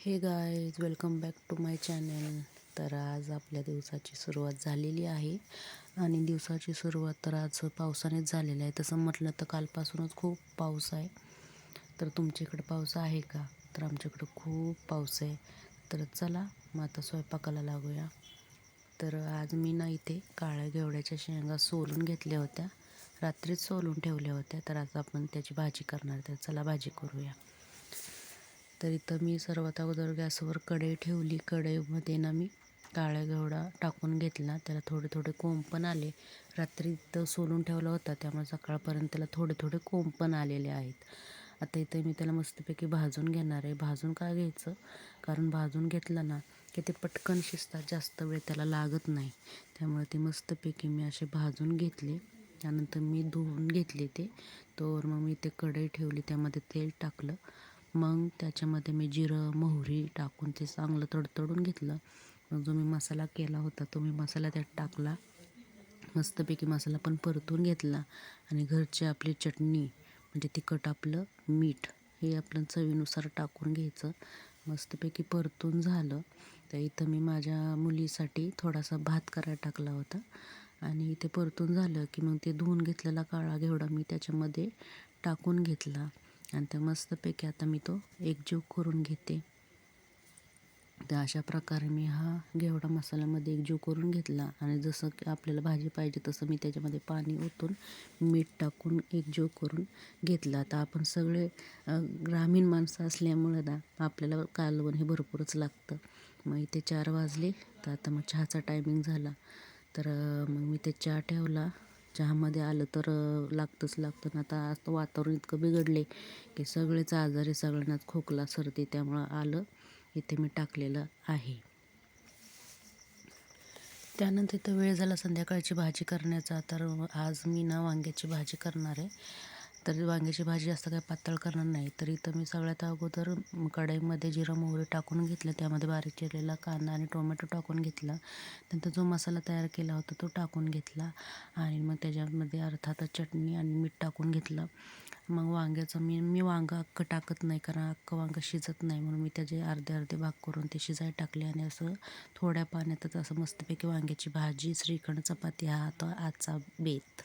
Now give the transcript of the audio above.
Hey guys welcome back to my channel तर आज आपल्या दिवसाची सुरुवात झालेली आहे. आणि दिवसाची सुरुवात तर आज पावसानेच झालेली आहे. तसं म्हटलं तर कालपासूनच खूप पाऊस आहे. तर तुमच्याकडे पाऊस आहे का? तर आमच्याकडं खूप पाऊस आहे. तर चला मग आता स्वयंपाकाला लागूया. तर आज मी ना इथे काळ्या घेवड्याच्या शेंगा सोलून घेतल्या होत्या. रात्रीच सोलून ठेवल्या होत्या. तर आज आपण त्याची भाजी करणार तर चला भाजी करूया. तर इथं मी सर्वात अगोदर गॅसवर कढई ठेवली. कढईमध्ये ना मी काळा घेवडा टाकून घेतला. त्याला थोडे थोडे कोंब पण आले. रात्री इथं सोलून ठेवला होता. त्यामुळे सकाळपर्यंत त्याला थोडे थोडे कोंब पण आलेले आहेत. आता इथं मी त्याला मस्तपैकी भाजून घेणार आहे. भाजून का घ्यायचं? कारण भाजून घेतलं ना की ते पटकन शिजतात. जास्त वेळ त्याला लागत नाही. त्यामुळे ते मस्तपैकी मी असे भाजून घेतले. त्यानंतर मी धुवून घेतले ते. तोवर मग मी ते कढई ठेवली. त्यामध्ये तेल टाकलं. मग त्याच्यामध्ये मी जिरं मोहरी टाकून ते चांगलं तडतडून घेतलं. मग जो मी मसाला केला होता तो मी मसाला त्यात टाकला. मस्तपैकी मसाला पण परतून घेतला आणि घरची आपली चटणी म्हणजे तिखट आपलं मीठ हे आपलं चवीनुसार टाकून घ्यायचं. मस्तपैकी परतून झालं. तर इथं मी माझ्या मुलीसाठी थोडासा भात करायला टाकला होता. आणि ते परतून झालं की मग ते धुवून घेतलेला काळा घेवडा मी त्याच्यामध्ये टाकून घेतला. आणि ते मस्तपैकी आता मी तो एकजीव करून घेते. तर अशा प्रकारे मी हा घेवडा मसाल्यामध्ये एकजीव करून घेतला. आणि जसं की आपल्याला भाजी पाहिजे तसं मी त्याच्यामध्ये पाणी ओतून मीठ टाकून एकजीव करून घेतला. तर आपण सगळे ग्रामीण माणसं असल्यामुळं ना आपल्याला कालवण हे भरपूरच लागतं. मग इथे चार वाजले तर आता मग चहाचा टायमिंग झाला. तर मग मी ते चहा ठेवला. चहामध्ये आलं तर लागतंच लागतं. ना आता आज वातावरण इतकं बिघडले की सगळेच आजारी सगळ्यांनाच खोकला सर्दी त्यामुळं आलं. इथे मी टाकलेलं आहे. त्यानंतर इथं वेळ झाला संध्याकाळची भाजी करण्याचा. तर आज मी ना वांग्याची भाजी करणार आहे. तर वांग्याची भाजी जास्त काही पातळ करणार नाही. तर इथं मी सगळ्यात अगोदर कढईमध्ये जिरं मोहरी टाकून घेतलं. त्यामध्ये बारीक चिरलेला कांदा आणि टोमॅटो टाकून घेतला. नंतर जो मसाला तयार केला होता तो टाकून घेतला. आणि मग त्याच्यामध्ये अर्थातच चटणी आणि मीठ टाकून घेतलं. मग वांग्याचं मी मी वांगं अख्खं टाकत नाही कारण अख्खं वांगं शिजत नाही. म्हणून मी त्याचे अर्धे अर्धे भाग करून ते शिजाय टाकले. आणि असं थोड्या पाण्यातच असं मस्तपैकी वांग्याची भाजी श्रीखंड चपाती हा तो आजचा बेत.